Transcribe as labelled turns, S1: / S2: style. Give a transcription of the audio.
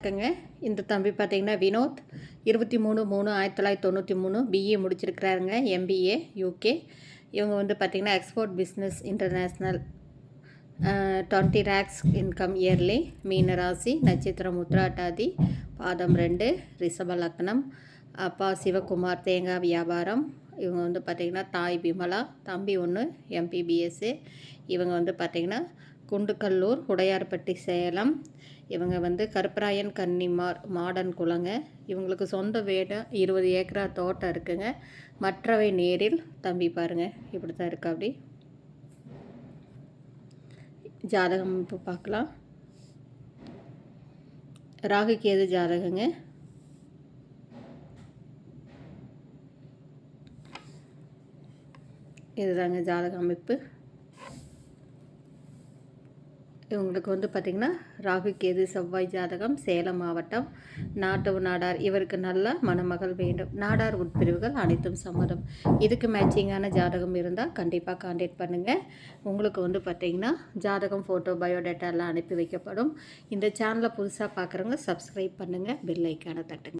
S1: இருக்குங்க இந்த தம்பி பார்த்தீங்கன்னா வினோத். இருபத்தி மூணு மூணு ஆயிரத்தி தொள்ளாயிரத்தி தொண்ணூற்றி மூணு பிஏ முடிச்சிருக்கிறாருங்க எம்பிஏ யூகே இவங்க வந்து பார்த்திங்கன்னா export business international twenty racks income yearly மீன ராசி நட்சத்திரம் உத்ராட்டாதி பாதம் ரெண்டு ரிஷப லக்னம் அப்பா சிவகுமார் தேங்காய் வியாபாரம். இவங்க வந்து பார்த்திங்கன்னா தாய் விமலா தம்பி ஒன்று எம்பிபிஎஸ்ஸு இவங்க வந்து பார்த்திங்கன்னா குண்டுக்கல்லூர் உடையார்பட்டி சேலம் இவங்க வந்து கருப்பராயன் கன்னிமார் மாடன் குளங்க இவங்களுக்கு சொந்த வேடம் இருபது ஏக்கரா தோட்டம் இருக்குங்க. மற்றவை நேரில் தம்பி பாருங்க. இப்படி தான் இருக்கா அப்படி. ஜாதகம் இப்போ பார்க்கலாம். ராகு கேது ஜாதகங்க? இதுதாங்க ஜாதக அமைப்பு. இவங்களுக்கு வந்து பார்த்திங்கன்னா ராகு கேது செவ்வாய் ஜாதகம் சேலம் மாவட்டம் நாட்டவு நாடார் இவருக்கு நல்ல மணமகள் வேண்டும். நாடார் உட்பிரிவுகள் அனைத்தும் சம்மதம். இதுக்கு மேட்சிங்கான ஜாதகம் இருந்தால் கண்டிப்பாக காண்டாக்ட் பண்ணுங்கள் உங்களுக்கு வந்து பார்த்திங்கன்னா ஜாதகம் ஃபோட்டோ பயோடேட்டாலாம் அனுப்பி வைக்கப்படும். இந்த சேனலை புதுசாக பார்க்குறவங்க சப்ஸ்கிரைப் பண்ணுங்கள் பெல் ஐக்கானை தட்டுங்க.